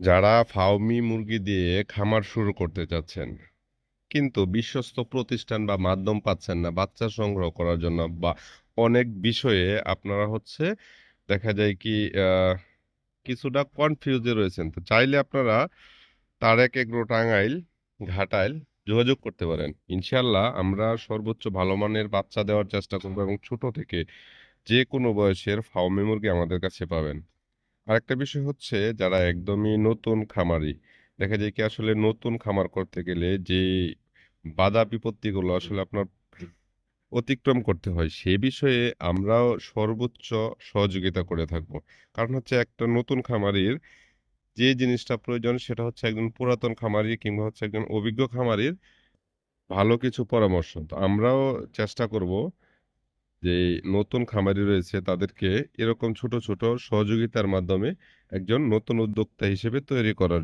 যারা ফার্মি মুরগি দিয়ে খামার শুরু করতে চাচ্ছেন, কিন্তু বিশ্বস্ত প্রতিষ্ঠান বা মাধ্যম পাচ্ছেন না, বাচ্চা সংগ্রহ করার জন্য বা অনেক বিষয়ে আপনারা হচ্ছে দেখা যায় কি কিছুটা কনফিউজে রয়েছেন। তো চাইলে আপনারা তারেক এগ্রো টাঙ্গাইল ঘাটাইল যোগাযোগ করতে পারেন। ইনশাল্লাহ আমরা সর্বোচ্চ ভালো মানের বাচ্চা দেওয়ার চেষ্টা করব এবং ছোট থেকে যে কোনো বয়সের ফার্মি মুরগি আমাদের কাছে পাবেন। আরেকটা বিষয় হচ্ছে যারা একদমই নতুন খামারি দেখা যায় কি আসলে নতুন খামার করতে গেলে যে বাধা বিপত্তিগুলো আসলে আপনার অতিক্রম করতে হয় সে বিষয়ে আমরাও সর্বোচ্চ সহযোগিতা করে থাকব। কারণ হচ্ছে একটা নতুন খামারির যে জিনিসটা প্রয়োজন সেটা হচ্ছে একজন পুরাতন খামারি কিংবা হচ্ছে একজন অভিজ্ঞ খামারির ভালো কিছু পরামর্শ। তো আমরাও চেষ্টা করব যে নতুন খামারি রয়েছে তাদেরকে এরকম ছোট ছোট সহযোগিতার মাধ্যমে একজন নতুন উদ্যোক্তা হিসেবে তৈরি করার